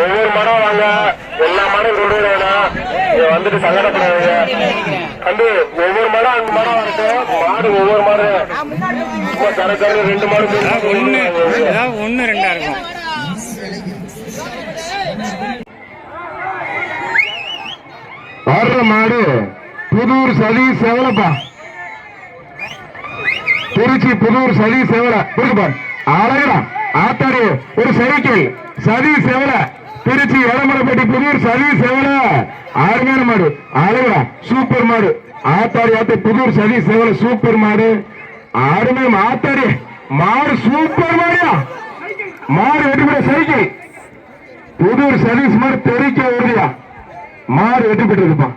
ஒவ்வொரு மரம் வாங்க. எல்லா மரம் கொண்டு இங்க வந்துட்டு சங்கடப்படாதீங்க. கண்டு ஒவ்வொரு மரம் அஞ்சு மரம் வரட்டும் மாடு ஒவ்வொரு மாடு. தர தர ரெண்டு மாடு ஒண்ணு ஒண்ணு ரெண்டா இருக்கும். வர்ற மாடு புதூர் சதி செவலப்பா. திருச்சி புதூர் சதி செவல. இருக்குப்பா அழகா ஆத்தாடி ஒரு சைக்கிள் சதி செவல. திருச்சி எடமலைப்பட்டி புதூர் சதி செவல. அருமையான மாடு. அழகா சூப்பர் மாடு. ஆத்தாடி ஆத்தி புதூர் சதி செவல சூப்பர் மாடு. அருமை ஆத்தாடி மாடு சூப்பர் மாடியா மாடு வெற்றி சைக்கிள் புதூர் சதீஷ் மாதிரி தெரிக்க வருதியா மாடு வெற்றி இருப்பான்